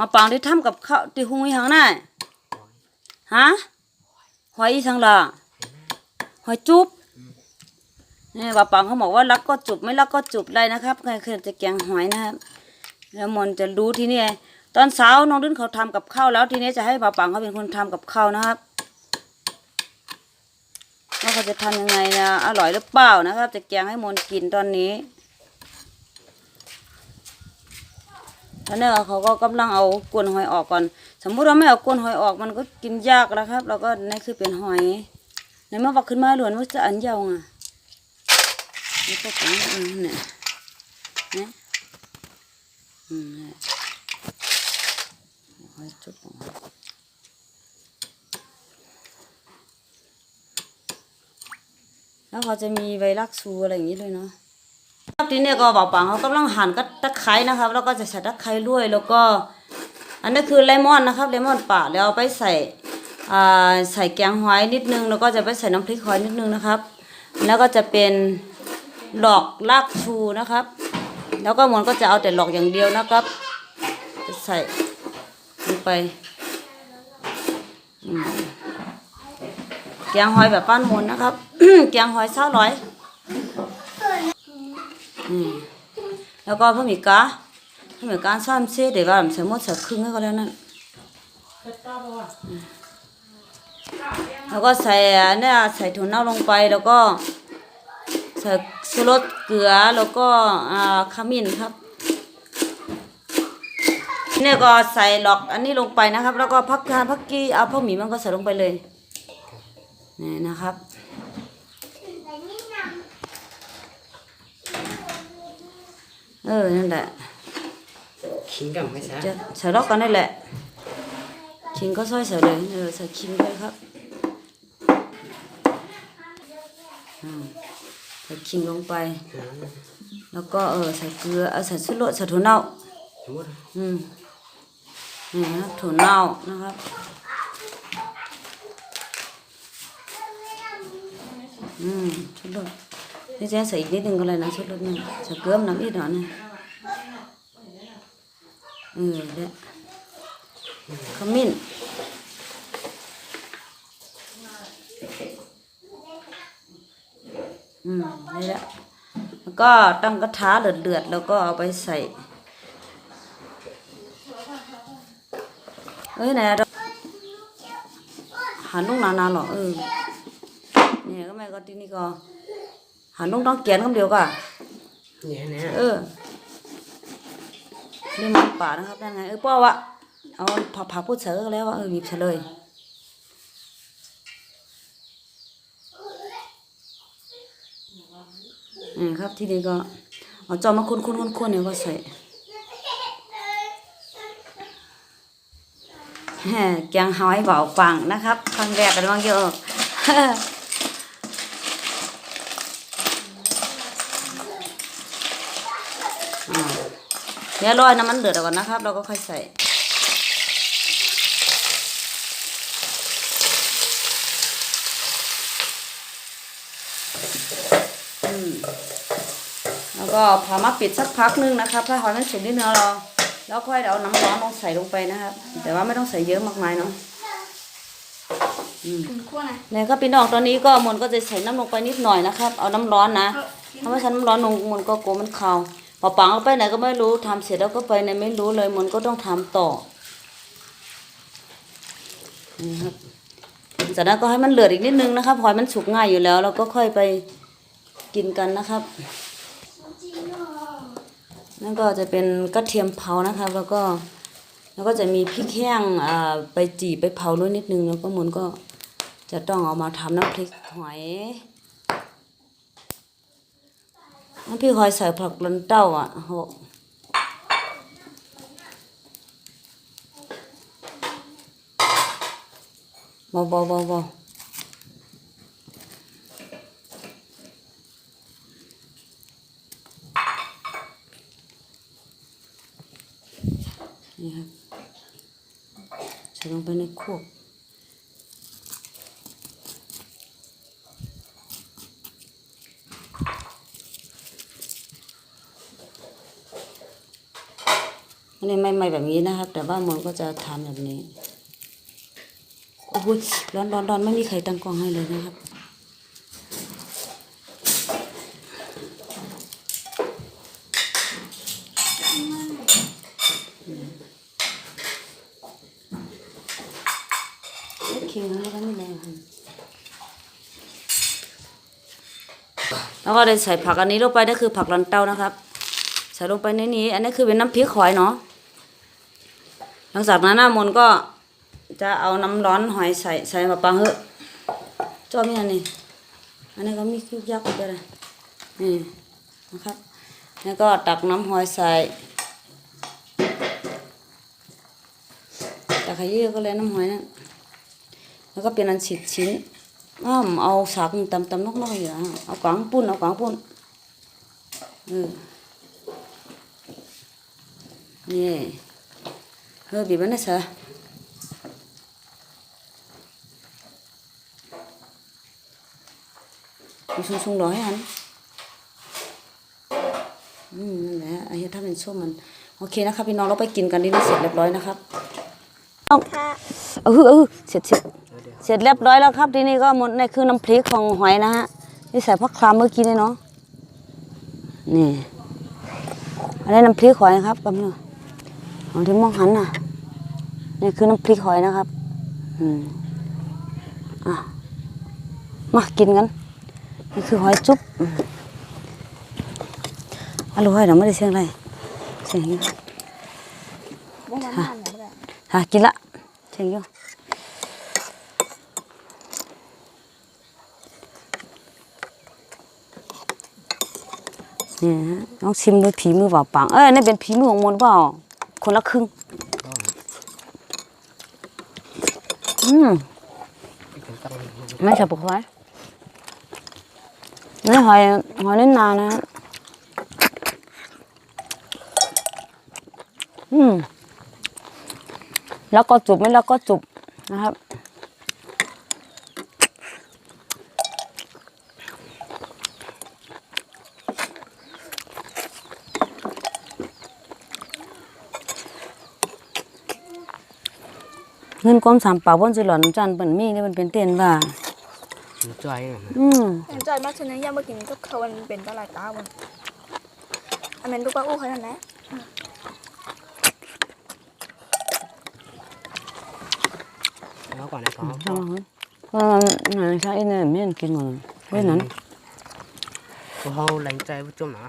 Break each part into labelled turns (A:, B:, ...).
A: มาปางที่ทำกับข้าวที่หุงอีหังน่ะฮะหอยอีสังละหอยจุ๊บนี่ว่าปางเขาบอกว่ารักก็จุบไม่รักก็จุบได้นะครับใครเคยจะแกงหอยนะครับ แล้วมนจะรู้ที่นี่ตอนเช้าน้องดื้นเขาทำกับข้าวแล้วทีนี้จะให้ป้าปังเขาเป็นคนทำกับข้าวนะครับว่าเขาจะทำยังไงนะอร่อยหรือเปล่านะครับ จะแกงให้มนกินตอนนี้ ตอนนี้เขาก็กำลังเอากวนหอยออกก่อน สมมุติเราไม่เอากวนหอยออกมันก็กินยากแล้วครับเราก็นี่คือเป็นหอยในเมื่อวักขึ้นมาหลวนว่าจะอันยาวอะนี่ก็เป็นอืมเนี่ยนี่ยอืมเนี่ยเอาไว้จุดออกมาแล้วเขาจะมีใบลักซูอะไรอย่างนี้ด้วยเนาะ ครับทีนี้ก็บอกปังเขากำลังหั่นก็ตะไคร้นะครับ แล้วก็จะใส่ตะไคร้ด้วยแล้วก็ อันนี้คือเลมอนนะครับเลมอนป่าแล้วเอาไปใส่ใส่แกงหอยนิดนึง แล้วก็จะไปใส่น้ำพริกหอยนิดนึงนะครับ แล้วก็จะเป็นดอกลากชูนะครับ แล้วก็มันก็จะเอาแต่หลอกอย่างเดียวนะครับ ใส่ลงไปแกงหอยแบบป้านมนนะครับแกงหอยเศร้าร้อย อืมแล้วก็พะหมี่กาพะหมี่กาซ้ำเส้เดี๋ยวว่าใส่หมดใส่ครึ่งให้ก็แล้วนั่นแล้วก็ใส่เนี่ยใส่ถั่วเน่าลงไปแล้วก็ใส่ชูรสเกลือแล้วก็อ่าขมิ้นครับเนี่ยก็ใส่หลอกอันนี้ลงไปนะครับ แล้วก็พักกาพักกี้เอาพวกหมีมันก็ใส่ลงไปเลยนี่นะครับ เออนั่นแหละ
B: ขิงกับไม่ใช่
A: จะใส่ลอกกันนั่นแหละขิงก็ซอยใส่เลยเออใส่ ขิงด้วยครับอืมใส่ขิงลงไปแล้วก็เออใส่เกลือเอาใส่ชุดโรสใส่ถั่วเน่า
B: สมมติ
A: อืมนี่นะครับถั่วเน่านะครับอืมชุดโรสนี่จะใส่อีกนิดนึงก็เลยนะชุดรสนี่ใส่เกลือน้ำอีกหน่อยนะเออเด้ขมิ้นอืมนี่แหละแล้วก็ตั้งกระทะเดือดๆแล้วก็เอาไปใส่เอ้ยไหนหันลูกนานๆหรอเออเนี่ยก็แม่ก็ที่นี่ก็ หันลูกต้องเกียนคำเดียวก็
B: เนี่ยเนี่ย
A: เออนี่มันป่านะครับนั่นไงเออป้อวะเอาผักผักพูดเสือก็แล้วว่าเออหยิบเฉลยอืมครับที่นี่ก็เอาจอมาคุ้นๆคุ้นๆเนี่ยก็ใส่แหมแกงหอยเบาฟังนะครับครั้งแรกกันบ้างเยอะ อ่า เดี๋ยวรอยน้ำมันเดือดก่อนนะครับ เราก็ค่อยใส่อืมแล้วก็พามาปิดสักพักนึงนะครับ ถ้าหอยมันสุกนิดนึงเราแล้วค่อยเอาน้ำร้อนลงใส่ลงไปนะครับ แต่ว่าไม่ต้องใส่เยอะมากมายเนาะ
C: คุณขั้วนะ
A: เนี่ยก็พี่น้องตอนนี้ก็มนก็จะใส่น้ำลงไปนิดหน่อยนะครับ เอาน้ำร้อนนะถ้าไม่ใส่น้ำร้อนลงมนก็กลัวมันคาว พอปังเอาไปไหนก็ไม่รู้ทำเสร็จแล้วก็ไปไหนไม่รู้เลยมนก็ต้องทำต่อนี่ครับจากนั้นก็ให้มันเหลือดอีกนิดนึงนะครับหอยมันสุกง่ายอยู่แล้ว เราก็ค่อยไปกินกันนะครับ นั่นก็จะเป็นกระเทียมเผานะครับ แล้วก็แล้วก็จะมีพริกแห้งอ่าไปจีไปเผาด้วยนิดนึงแล้วก็มนก็จะต้องเอามาทำน้ำพริกหอยน้ำ พริกหอยใส่ผักลันเต้าอะโหเบาเบาเบาเบานี่ครับใส่ลงไปในโคก อันไม่ไม่แบบนี้นะครับ แต่ว่ามนก็จะทำแบบนี้โอ้โหร้อนร้อนร้อนไม่มีใครตั้งกล้องให้เลยนะครับโอเคแล้วก็ไม่แรงค่ะแล้วก็ได้ใส่ผักอันนี้ลงไปนั่นคือผักลันเต้านะครับ ใส่ลงไปในนี้ อันนี้คือเป็นน้ำพริกหอยเนาะ หลังจากนั้นน้ามนก็จะเอาน้ำร้อนหอยใส่ใส่มาปังเฮ้จอมีอันนี้อันนี้ก็มีคิวยักษ์ไปเลยนี่นะครับ แล้วก็ตักน้ำหอยใส่ตักขยี้ก็เลยน้ำหอยนั่นแล้วก็เป็นอันฉิดชิ้นอ้ามเอาสากตำตำนอกๆอยู่นะเอากวางปุ้นเอากวางปุ้นเออนี่ เออบีบมันนะสะมีชุ่งๆรอให้หันอืมนั่นแหละไอ้เถ้าเป็นส้มมันโอเคนะครับพี่น้องเราไปกินกันดีนะเสร็จเรียบร้อยนะครับเอาเออเออเสร็จเสร็จเสร็จเรียบร้อยแล้วครับทีนี้ก็หมดนี่คือน้ำพริกของหอยนะฮะที่ใส่ผักคลามเมื่อกี้นี่เนาะนี่อันนี้น้ำพริกหอยนะครับกับนี่ยของที่มองหันน่ะ นี่คือน้ำพริกหอยนะครับ อืมอะมากินกัน นี่คือหอยจุ๊บอืมอร่อยเดี๋ยวไม่ได้เสียงอะไรเสียงอยู่
C: บ่มันหันหรือเปล่า
A: อะกินละเสียงอยู่เนี่ยฮะลองชิมดูผีมือเปล่าปังเอ้ยนี่เป็นผีมือของมนต์เปล่าคนละครึ่ง อืม
B: ถึงต้อง
A: ไม่ช่ปกไว้นี่หอยหอยเล่นนานนะฮะอืมแล้วก็จุบไม่แล้วก็จุบนะครับ งินก้มสามเป่าบนสิหลอนจันเป็นมีนี่มันเป็นเต้นว่า
B: มันจ่อยนะ
A: อืม
C: เห็นใจมากชนยังมากินก็เขามันเป็นตลาดตาบนอันนั้นลูกป้าอู้เขานั่นแหละ
B: แล้วก่อนนะพ่อ
A: ใช่ไหมว่าหนังชาอินเนี่ยไม่เห็นกินหมดเว้ยนั้น
B: พอเขาแรงใจว่าจุ่มนะ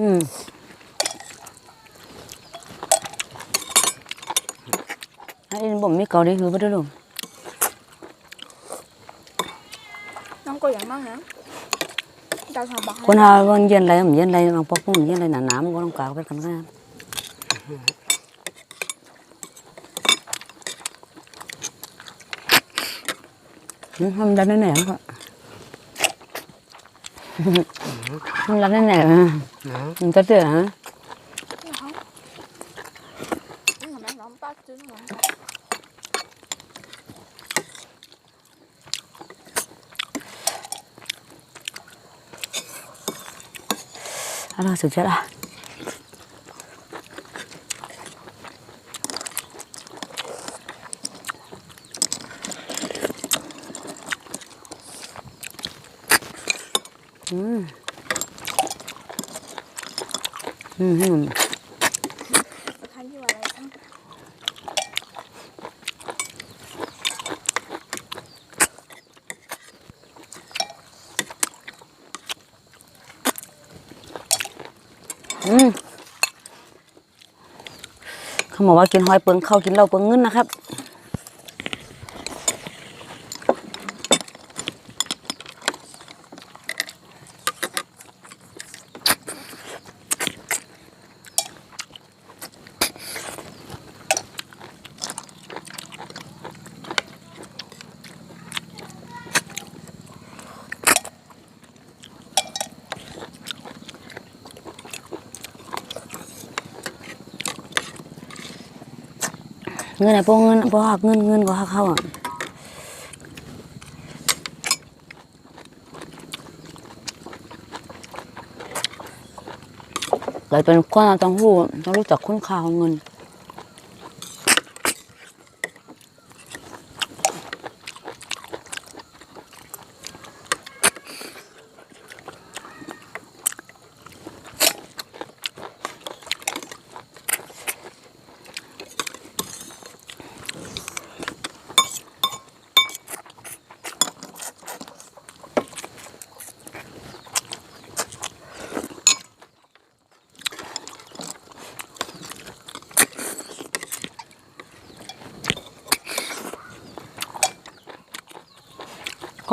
A: อืมชา อินบ่มมีเกาหลีคือบ่ได้ลง
C: น้องก็อย่างมากนะดาวทางบอก
A: คนหาวันเย็นอะไรมันเย็นอะไรบางปอกมันเย็นอะไรหนาหนามันก็ต้องกาวไปกันกันอืมทำได้แน่ๆก็ทำได้แน่ๆ
B: นะ
A: มันจะเดือดฮะ
C: นี่ทำไมน้องป้ารอ
A: อะไรสุดยอดอะอืมอืมอืม
C: ท่านที่ว่าอะไรทั้ง
A: อืมเขาบอกว่ากินหอยเปิงเข้ากินเหล้าเปิงเงินนะครับ เงินไหนพวกเงินพวกหักเงินเงินก็หักเข้าอะเราเป็นคนเราต้องรู้ต้องรู้จักคุณค่าของเงิน còn phải nói là mà ổn nè hai phải ngồi điểm bắp lần à
B: อืมพวกคนเหนียว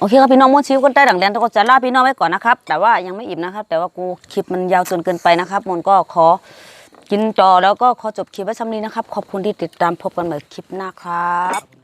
A: โอเคครับพี่น้องม้วนชิวกันได้ดังแดนแต่ก็จะลาพี่น้องไว้ก่อนนะครับ แต่ว่ายังไม่อิ่มนะครับ แต่ว่ากูคลิปมันยาวจนเกินไปนะครับมนก็ขอกินจอแล้วก็ขอจบคลิปไว้ซ้ำนี้นะครับ ขอบคุณที่ติดตามพบกันใหม่คลิปหน้าครับ